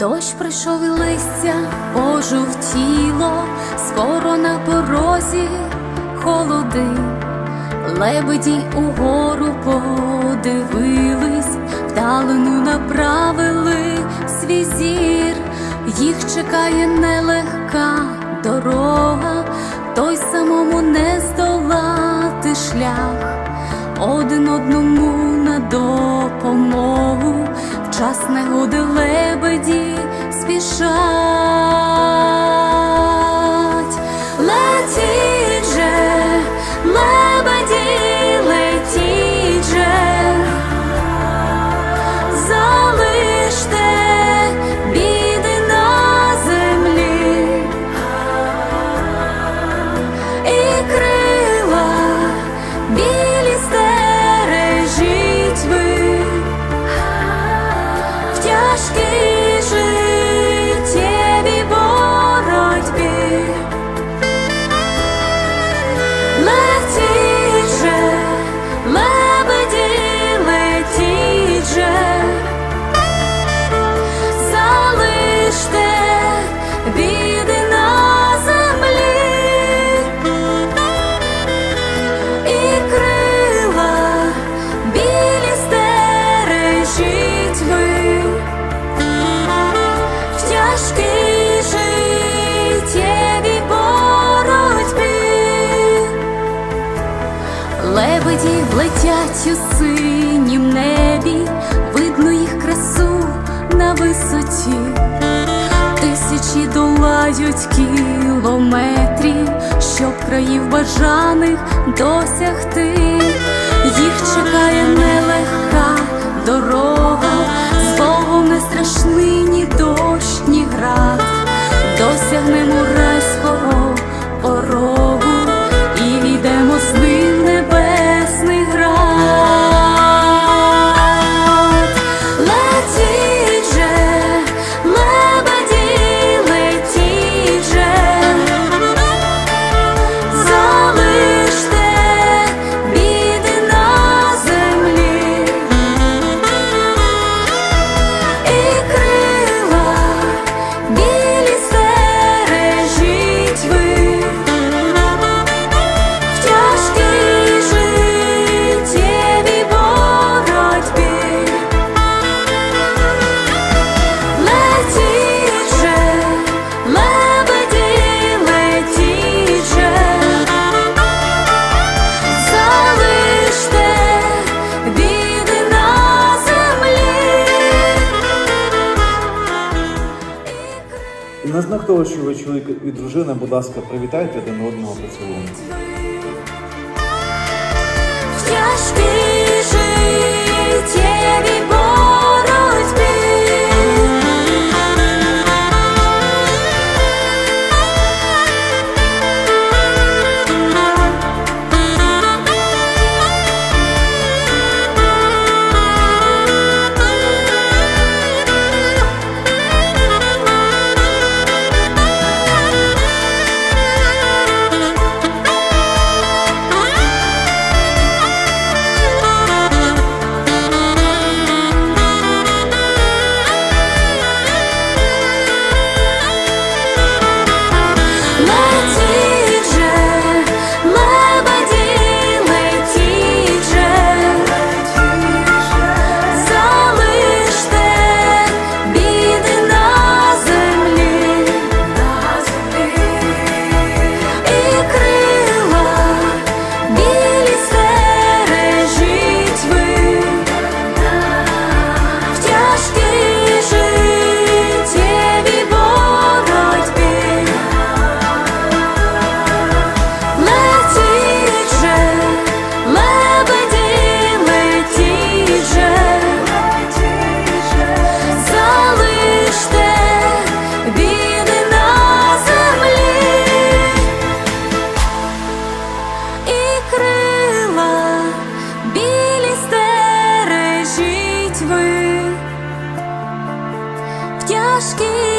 Дощ прийшов і листя пожовтіло, скоро на порозі холоди, лебеді угору подивились, вдалину направили свій зір, їх чекає нелегка дорога, той самому не здолати шлях. Один одному на допомогу, час негоди лебеді спішать. still в тяжкій життєвій. Лебеді летять у синім небі, видно їх красу на висоті. Тисячі долають кілометрів, щоб країв бажаних досягти. На знак того, що ви чоловік і дружина, будь ласка, привітайте один одного поцілунком. aşk